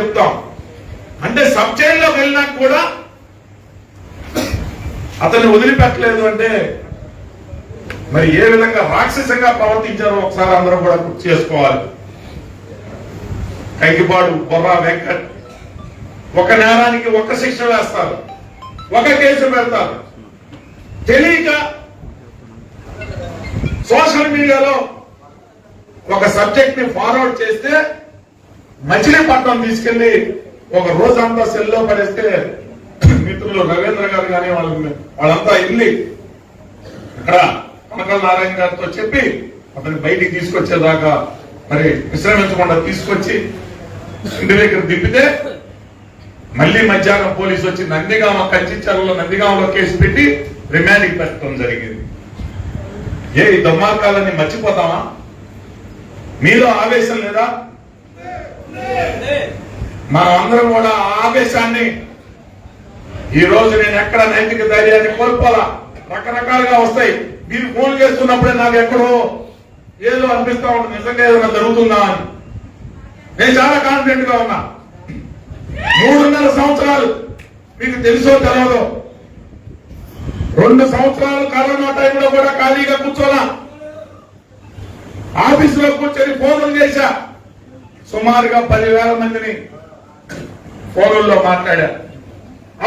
చెప్తాం. అంటే సబ్ జైల్లోకి వెళ్ళినా కూడా అతన్ని వదిలిపెట్టలేదు అంటే మరి ఏ విధంగా రాక్షసంగా ప్రవర్తించారో ఒకసారి అందరం కూడా గుర్తు చేసుకోవాలి. కంకిపాడు బొర్రా వెంకట్ ఒక నేరానికి ఒక శిక్ష వేస్తారు. ఒక కేసు పెడతారు. తెలియక సోషల్ మీడియాలో ఒక సబ్జెక్ట్ని ఫార్వర్డ్ చేస్తే మచిలీపట్నం తీసుకెళ్ళి ఒక రోజంతా సెల్లో పడేస్తే మిత్రులు రవీంద్ర గారు కానీ వాళ్ళ వాళ్ళంతా వెళ్ళి ఇక్కడ కనకల నారాయణ గారితో చెప్పి అతని బయటికి తీసుకొచ్చేదాకా మరి విశ్రమించకుండా తీసుకొచ్చి ఇంటి దగ్గర దిప్పితే మళ్ళీ మధ్యాహ్నం పోలీసు వచ్చి నందిగామ కంచిచర్లలో నందిగామలో కేసు పెట్టి రిమాండ్కి పెట్టడం జరిగింది. ఏ ఈ దుర్మార్గాలన్నీ మర్చిపోతామా? మీలో ఆవేశం లేదా? మనం అందరం కూడా ఆవేశాన్ని ఈ రోజు నేను ఎక్కడ నైతిక ధైర్యాన్ని కోల్పోలా? రకరకాలుగా వస్తాయి. మీరు ఫోన్ చేస్తున్నప్పుడే నాకు ఎక్కడో ఏదో అనిపిస్తా ఉంటుంది నిజంగా ఏదైనా జరుగుతుందా అని. నేను చాలా కాన్ఫిడెంట్గా ఉన్నా. మూడున్నర సంవత్సరాలు మీకు తెలుసో తెలియదో రెండు సంవత్సరాలు కరోనా టైంలో కూడా ఖాళీగా కూర్చోలా. ఆఫీసులో కూర్చొని ఫోన్లు చేశా. సుమారుగా పదివేల మందిని ఫోన్లలో మాట్లాడారు.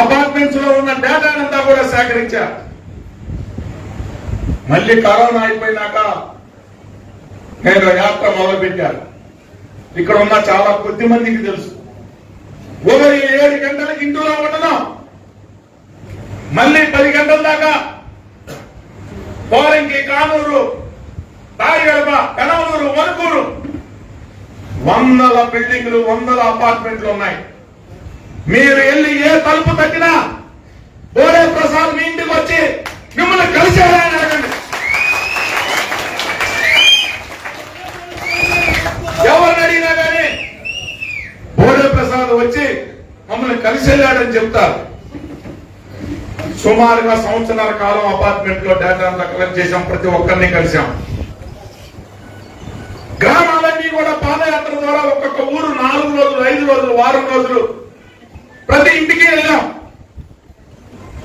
అపార్ట్మెంట్స్లో ఉన్న డేటానంతా కూడా సేకరించారు. మళ్ళీ కరోనా అయిపోయినాక నేను యాత్ర మొదలుపెట్టాను ఇక్కడ ఉన్న చాలా కొద్ది మందికి తెలుసు. ఉదయం ఏడు గంటలకు ఇంట్లో ఉండడం మళ్ళీ పది గంటల దాకా పోరంకి కానూరు తాయిగడప పెనమలూరు వణుకూరు వందల బిల్డింగ్లు వందల అపార్ట్మెంట్లు ఉన్నాయి. మీరు వెళ్ళి ఏ తలుపు తట్టినా బోడే ప్రసాద్ మీ ఇంటికి వచ్చి మిమ్మల్ని కలిసేలా అడగండి. ఎవరిని అడిగినా కానీ బోడే ప్రసాద్ వచ్చి మమ్మల్ని కలిసేలాడని చెప్తారు. సుమారుగా సంవత్సరాల కాలం అపార్ట్మెంట్లో డేటా అంతా కలెక్ట్ చేశాం ప్రతి ఒక్కరిని కలిసాం రోజులు వారం రోజులు ప్రతి ఇంటికి వెళ్ళాం.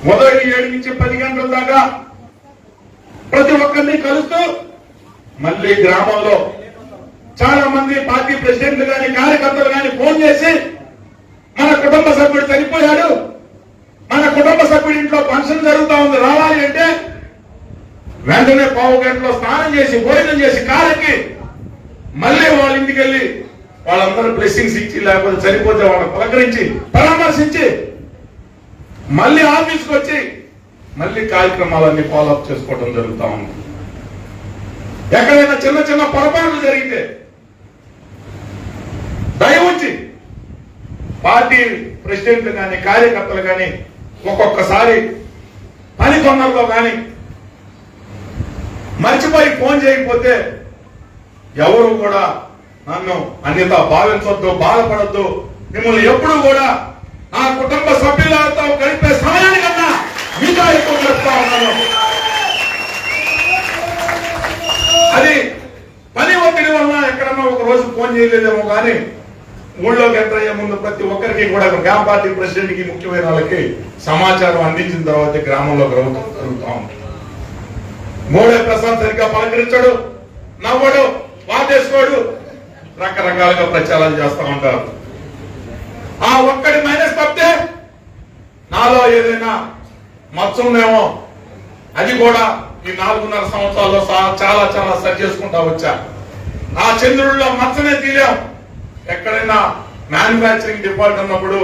మొదటి ఏడు నుంచి పది గంటల దాకా ప్రతి ఒక్కరిని కలుస్తూ మళ్ళీ గ్రామంలో చాలా మంది పార్టీ ప్రెసిడెంట్లు కానీ కార్యకర్తలు కానీ ఫోన్ చేసి మన కుటుంబ సభ్యుడు చనిపోయాడు. మన కుటుంబ సభ్యుడి ఇంట్లో ఫంక్షన్ జరుగుతా ఉంది. రావాలి అంటే వెంటనే పావు గంటలో స్నానం చేసి భోజనం చేసి కాలకి మళ్ళీ వాళ్ళ ఇంటికి వెళ్ళి వాళ్ళందరూ బ్లెస్సింగ్స్ ఇచ్చి లేకపోతే చనిపోతే వాళ్ళని పలకరించి పరామర్శించి మళ్ళీ ఆఫీస్కి వచ్చి మళ్ళీ కార్యక్రమాలన్నీ ఫాలోఅప్ చేసుకోవడం జరుగుతూ ఉంది. ఎక్కడైనా చిన్న చిన్న పొరపాట్లు జరిగితే దయవుంచి పార్టీ ప్రెసిడెంట్ కానీ కార్యకర్తలు కానీ ఒక్కొక్కసారి పని తొందరలో కానీ మర్చిపోయి ఫోన్ చేయకపోతే ఎవరు కూడా నన్ను అన్యత భావించొద్దు బాధపడద్దు. మిమ్మల్ని ఎప్పుడు కూడా నా కుటుంబ సభ్యులతో గడిపే సమయానికన్నా మీతో ఎక్కువ గడుపుతా ఉన్నాను. అది పని ఒత్తిడి వల్ల ఎక్కడన్నా ఒక రోజు ఫోన్ చేయలేదేమో కానీ ఊళ్ళోకి ఎంటర్ అయ్యే ముందు ప్రతి ఒక్కరికి కూడా గ్రామ పార్టీ ప్రెసిడెంట్కి ముఖ్యమైన వాళ్ళకి సమాచారం అందించిన తర్వాత గ్రామంలో గ్రౌండ్ జరుగుతా మూడే ప్రసాద్ సరిగ్గా పలకరించడు నవ్వడు వాదేసుకోడు రకరకాలుగా ప్రచారాలు చేస్తూ ఉంటారు. ఆ ఒక్కడి మైనస్ తప్పితే నాలో ఏదైనా మత్సందేమో అది కూడా ఈ నాలుగున్నర సంవత్సరాల్లో చాలా చాలా సరి చేసుకుంటా వచ్చా. నా చంద్రుల్లో మచ్చనే తీరాం. ఎక్కడైనా మ్యానుఫ్యాక్చరింగ్ డిపార్ట్ ఉన్నప్పుడు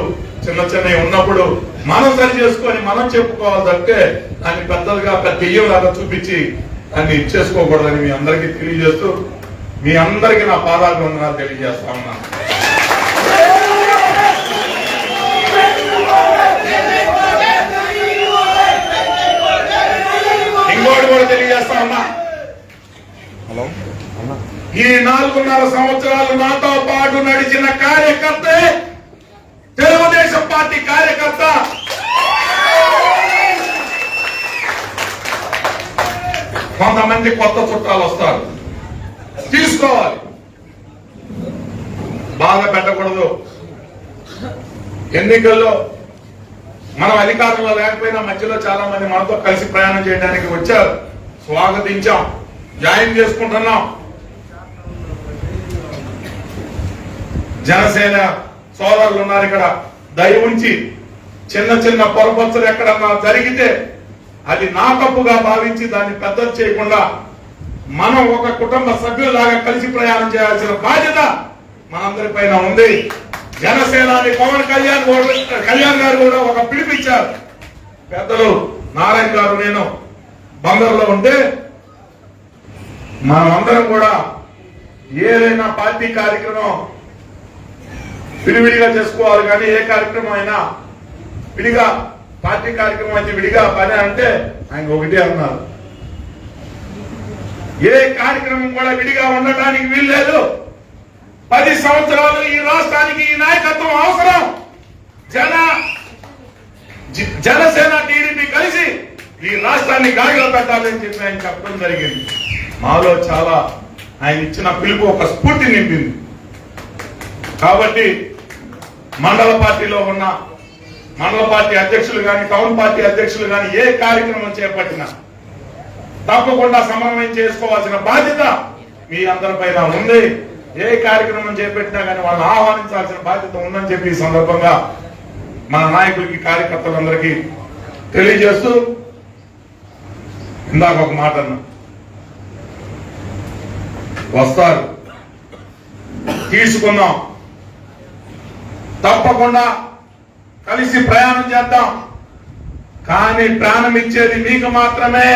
చిన్న చిన్నవి ఉన్నప్పుడు మనం సరి చేసుకొని మనం చెప్పుకోవాలి తప్పితే దాన్ని పెద్దలుగా పెద్ద దెయ్యంలాగా చూపించి దాన్ని ఇచ్చేసుకోకూడదని మీ అందరికీ తెలియజేస్తూ మీ అందరికీ నా పాదాలు వందనాలు తెలియజేస్తా ఉన్నాను. ఇంకోటి కూడా తెలియజేస్తా ఉన్నా. హలో? ఈ నాలుగున్నర సంవత్సరాలు నాతో పాటు నడిచిన కార్యకర్తే తెలుగుదేశం పార్టీ కార్యకర్త. కొంతమంది కొత్త చుట్టాలు వస్తారు. చూసుకోవాలి బాధ పెట్టకూడదు. ఎన్నికల్లో మనం అధికారంలో లేకపోయినా మధ్యలో చాలా మంది మనతో కలిసి ప్రయాణం చేయడానికి వచ్చారు. స్వాగతించాం. జాయిన్ చేసుకుంటున్నాం. జనసేన సోదరులు ఉన్నారు ఇక్కడ. దయ ఉంచి చిన్న చిన్న పొరపచ్చులు ఎక్కడన్నా జరిగితే అది నా తప్పుగా భావించి దాన్ని పెద్దలు చేయకుండా మనం ఒక కుటుంబ సభ్యులాగా కలిసి ప్రయాణం చేయాల్సిన బాధ్యత మనందరిపైన ఉంది. జనసేనాని పవన్ కళ్యాణ్ కళ్యాణ్ గారు కూడా ఒక పిలిపించారు. పెద్దలు నారాయణ గారు నేను బందర్లో ఉంటే మనమందరం కూడా ఏదైనా పార్టీ కార్యక్రమం విడివిడిగా చేసుకోవాలి కానీ ఏ కార్యక్రమం అయినా విడిగా పార్టీ కార్యక్రమం అయితే విడిగా పని అంటే ఆయన ఒకటే అన్నారు. ఏ కార్యక్రమం కూడా విడిగా ఉండటానికి వీల్లేదు. పది సంవత్సరాలు ఈ రాష్ట్రానికి ఈ నాయకత్వం అవసరం. జన జ- జనసేన టీడీపీ కలిసి ఈ రాష్ట్రాన్ని గాడిలో పెట్టాలని చెప్పి ఆయన చెప్పడం జరిగింది. మాలో చాలా ఆయన ఇచ్చిన పిలుపు ఒక స్ఫూర్తి నింపింది. కాబట్టి మండల పార్టీలో ఉన్న మండల పార్టీ అధ్యక్షులు కానీ టౌన్ పార్టీ అధ్యక్షులు కానీ ఏ కార్యక్రమం చేపట్టినా తప్పకుండా సమన్వయం చేసుకోవాల్సిన బాధ్యత మీ అందరిపైన ఉంది. ఏ కార్యక్రమం చేపట్టినా కానీ వాళ్ళని ఆహ్వానించాల్సిన బాధ్యత ఉందని చెప్పి ఈ సందర్భంగా మన నాయకులకి కార్యకర్తలందరికీ తెలియజేస్తూ ఇందాక ఒక మాట అన్నా. వస్తారు. తీసుకుందాం. తప్పకుండా కలిసి ప్రయాణం చేద్దాం. కానీ ప్రాణం ఇచ్చేది మీకు మాత్రమే.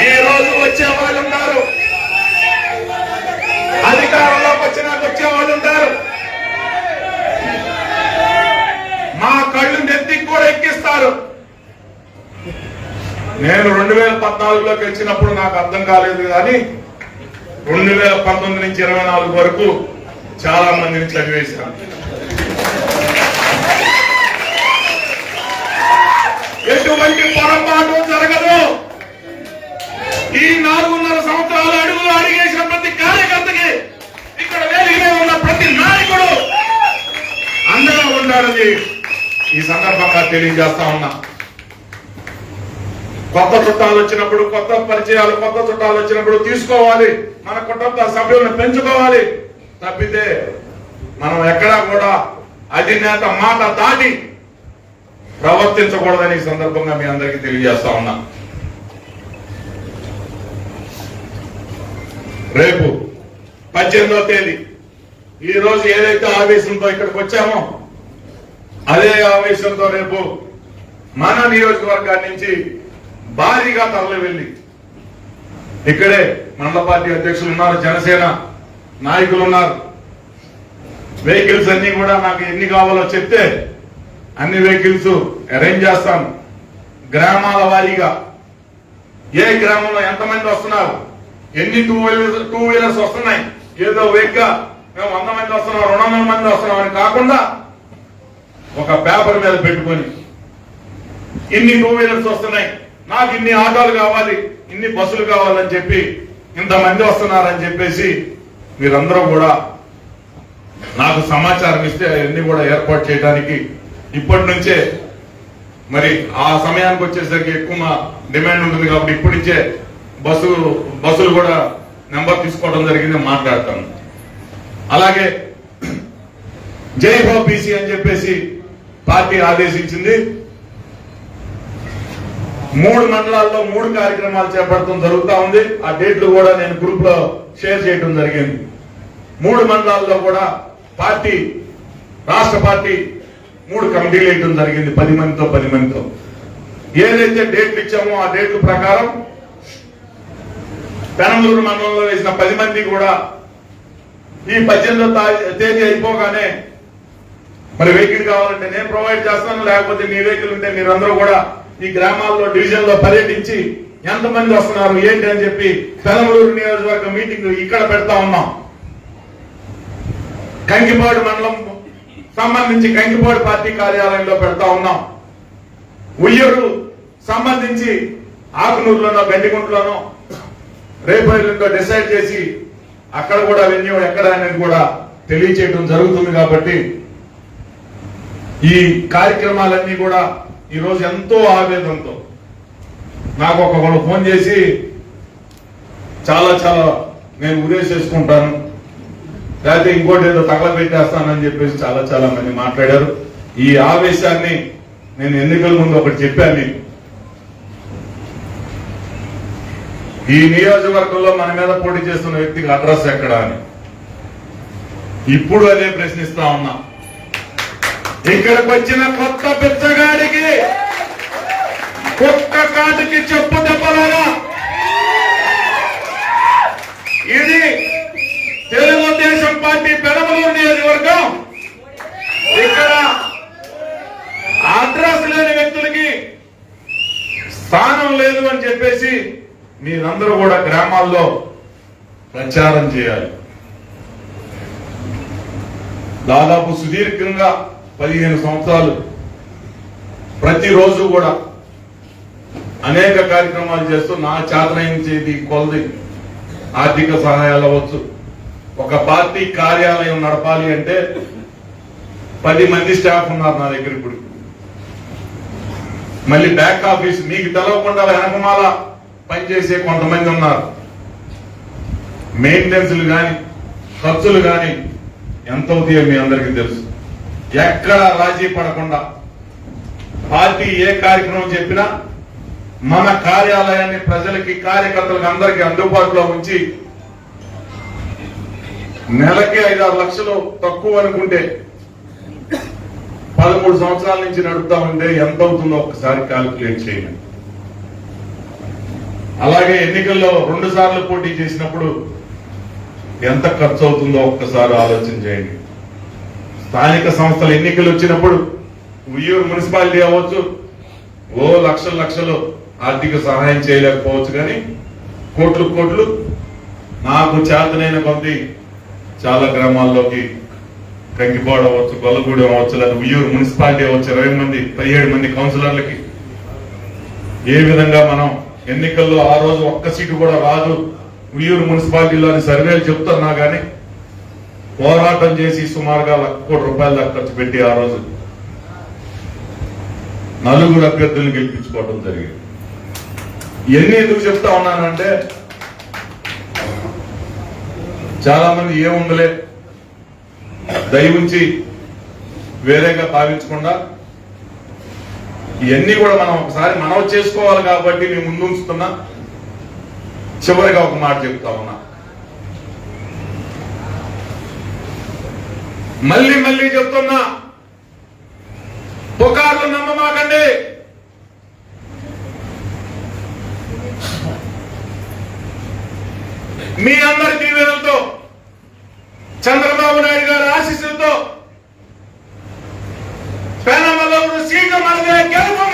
ఈ రోజు వచ్చే వాళ్ళు ఉన్నారు అధికారంలోకి వచ్చినాక వచ్చే వాళ్ళు ఉంటారు. మా కళ్ళు నెత్తికి కూడా ఎక్కిస్తారు. నేను రెండు వేల పద్నాలుగులోకి వచ్చినప్పుడు నాకు అర్థం కాలేదు కానీ రెండు వేల పంతొమ్మిది నుంచి ఇరవై నాలుగు వరకు చాలా మందిని చదివేశాను ఎటువంటి పొరపాటు జరగదు. ఈ నాలుగున్నర సంవత్సరాలు అడుగులు అడిగేసిన ప్రతి కార్యకర్తకి ఇక్కడ వేదికగా ఉన్న ప్రతి నాయకుడు అండగా ఉండాలని ఈ సందర్భంగా తెలియజేస్తా ఉన్నా. కొత్త చుట్టాలు వచ్చినప్పుడు కొత్త పరిచయాలు కొత్త చుట్టాలు వచ్చినప్పుడు తీసుకోవాలి. మన కుటుంబ సభ్యులను పెంచుకోవాలి. తప్పితే మనం ఎక్కడా కూడా అధినేత మాట దాటి ప్రవర్తించకూడదని ఈ సందర్భంగా మీ అందరికీ తెలియజేస్తా ఉన్నా. రేపు పద్దెనిమిదో తేదీ ఈ రోజు ఏదైతే ఆవేశంతో ఇక్కడికి వచ్చామో అదే ఆవేశంతో రేపు మన నియోజకవర్గాన్ని నుంచి భారీగా తరలి వెళ్ళి ఇక్కడే మండల పార్టీ అధ్యక్షులు ఉన్నారు జనసేన నాయకులు ఉన్నారు. వెహికల్స్ అన్ని కూడా నాకు ఎన్ని కావాలో చెప్తే అన్ని వెహికల్స్ అరేంజ్ చేస్తాను. గ్రామాల వారీగా ఏ గ్రామంలో ఎంతమంది వస్తున్నారు? ఎన్ని టూ వీలర్స్ టూ వీలర్స్ వస్తున్నాయి? ఏదో వేగ్గా మేము వంద మంది వస్తున్నాం రెండు వందల మంది వస్తున్నాం అని కాకుండా ఒక పేపర్ మీద పెట్టుకొని ఇన్ని టూ వీలర్స్ వస్తున్నాయి. నాకు ఇన్ని ఆటోలు కావాలి ఇన్ని బస్సులు కావాలని చెప్పి ఇంతమంది వస్తున్నారని చెప్పేసి మీరందరూ కూడా నాకు సమాచారం ఇస్తే అవన్నీ కూడా ఏర్పాటు చేయడానికి ఇప్పటి నుంచే మరి ఆ సమయానికి వచ్చేసరికి ఎక్కువ డిమాండ్ ఉంటుంది కాబట్టి ఇప్పటి నుంచే బస్సు బస్సులు కూడా నెంబర్ తీసుకోవడం జరిగింది మాట్లాడతాను. అలాగే జై హో బీసీ అని చెప్పేసి పార్టీ ఆదేశించింది. మూడు మండలాల్లో మూడు కార్యక్రమాలు చేపడటం జరుగుతూ ఉంది. ఆ డేట్లు కూడా నేను గ్రూప్లో షేర్ చేయడం జరిగింది. మూడు మండలాల్లో కూడా పార్టీ రాష్ట్ర పార్టీ మూడు కమిటీలు వేయడం జరిగింది. పది మందితో పది మందితో. ఏదైతే డేట్లు ఇచ్చామో ఆ డేట్ల ప్రకారం పెనందూరు మండలంలో వేసిన పది మంది కూడా ఈ పద్దెనిమిదో తేదీ అయిపోగానే మరి వెహికల్ కావాలంటే నేను ప్రొవైడ్ చేస్తాను లేకపోతే మీ వెహికల్ ఉంటే మీరందరూ కూడా ఈ గ్రామాల్లో డివిజన్లో పర్యటించి ఎంతమంది వస్తున్నారు ఏంటి అని చెప్పి పెనమలూరు నియోజకవర్గ మీటింగ్ ఇక్కడ పెడతా ఉన్నాం. కంకిపాడు మండలం సంబంధించి కంకిపాడు పార్టీ కార్యాలయంలో పెడతా ఉన్నాం. ఉయ్యూరు సంబంధించి ఆకునూరులోనో గండిగుంటలోనో రేపు డిసైడ్ చేసి అక్కడ కూడా వెన్యూ ఎక్కడ అనేది కూడా తెలియచేయడం జరుగుతుంది కాబట్టి ఈ కార్యక్రమాలన్నీ కూడా ఈరోజు ఎంతో ఆవేదనతో నాకు ఒకళ్ళు ఫోన్ చేసి చాలా చాలా నేను ఉరేసేసుకుంటాను లేకపోతే ఇంకోటి ఏదో తగలబెట్టేస్తానని చెప్పేసి చాలా చాలా మంది మాట్లాడారు. ఈ ఆవేశాన్ని నేను ఎన్నికల ముందు ఒకటి చెప్పాను ఈ నియోజకవర్గంలో మన మీద పోటీ చేస్తున్న వ్యక్తికి అడ్రస్ ఎక్కడ అని. ఇప్పుడు అదే ప్రశ్నిస్తా ఉన్నా. ఇక్కడికి వచ్చిన కొత్త పిచ్చగాడికి కుక్క కాటికి చెప్పు దెబ్బలాగా ఇది తెలుగుదేశం పార్టీ పెడమలూరు నియోజకవర్గం. ఇక్కడ అడ్రస్ లేని వ్యక్తులకి స్థానం లేదు అని చెప్పేసి మీరందరూ కూడా గ్రామాల్లో ప్రచారం చేయాలి. దాదాపు సుదీర్ఘంగా పదిహేను సంవత్సరాలు ప్రతిరోజు కూడా అనేక కార్యక్రమాలు చేస్తూ నా చేతనయించేది కొలది. ఆర్థిక సహాయాలు అవ్వచ్చు. ఒక పార్టీ కార్యాలయం నడపాలి అంటే పది మంది స్టాఫ్ ఉన్నారు నా దగ్గర ఇప్పుడు. మళ్ళీ బ్యాక్ ఆఫీస్ మీకు తెలవకుండా వెనకమాల పనిచేసే కొంతమంది ఉన్నారు. మెయింటెనెన్స్లు కానీ ఖర్చులు కానీ ఎంత అవుతాయో మీ అందరికీ తెలుసు. ఎక్కడ రాజీ పడకుండా పార్టీ ఏ కార్యక్రమం చెప్పినా మన కార్యాలయాన్ని ప్రజలకి కార్యకర్తలకు అందరికీ అందుబాటులో ఉంచి నెలకి ఐదారు లక్షలు తక్కువ అనుకుంటే పదమూడు సంవత్సరాల నుంచి నడుపుతా ఉంటే ఎంత అవుతుందో ఒకసారి కాలిక్యులేట్ చేయండి. అలాగే ఎన్నికల్లో రెండు సార్లు పోటీ చేసినప్పుడు ఎంత ఖర్చు అవుతుందో ఒక్కసారి ఆలోచన చేయండి. స్థానిక సంస్థల ఎన్నికలు వచ్చినప్పుడు ఉయ్యూరు మున్సిపాలిటీ అవ్వచ్చు. ఓ లక్షల లక్షలు ఆర్థిక సహాయం చేయలేకపోవచ్చు కానీ కోట్లు కోట్లు నాకు చేతనైన కొద్ది చాలా గ్రామాల్లోకి కంకిపాడు అవ్వచ్చు గొల్లగూడెం అవ్వచ్చు లేదా ఉయ్యూరు మున్సిపాలిటీ అవ్వచ్చు ఇరవై మంది పదిహేడు మంది కౌన్సిలర్లకి. ఏ విధంగా మనం ఎన్నికల్లో ఆ రోజు ఒక్క సీటు కూడా రాదు. ఉయ్యూరు మున్సిపాలిటీలో అని సర్వేలు చెప్తున్నా కానీ పోరాటం చేసి సుమారుగా లక్ష కోటి రూపాయల దాకా ఖర్చు పెట్టి ఆ రోజు నలుగురు అభ్యర్థులను గెలిపించుకోవడం జరిగింది. ఇవన్నీ ఎందుకు చెప్తా ఉన్నానంటే చాలా మంది ఏముందలే దయవుంచి వేరేగా భావించకుండా ఇవన్నీ కూడా మనం ఒకసారి మనం చేసుకోవాలి కాబట్టి మేము ముందు ఉంచుతున్నా. చివరిగా ఒక మాట చెప్తా ఉన్నా. మళ్ళీ మళ్ళీ చెప్తున్నా. పుకార్లు నమ్మమాకండి. మీ అందరి దీవెనలతో చంద్రబాబు నాయుడు గారి ఆశీస్సులతో పెనమలో సీటు మనదే గెలుపు.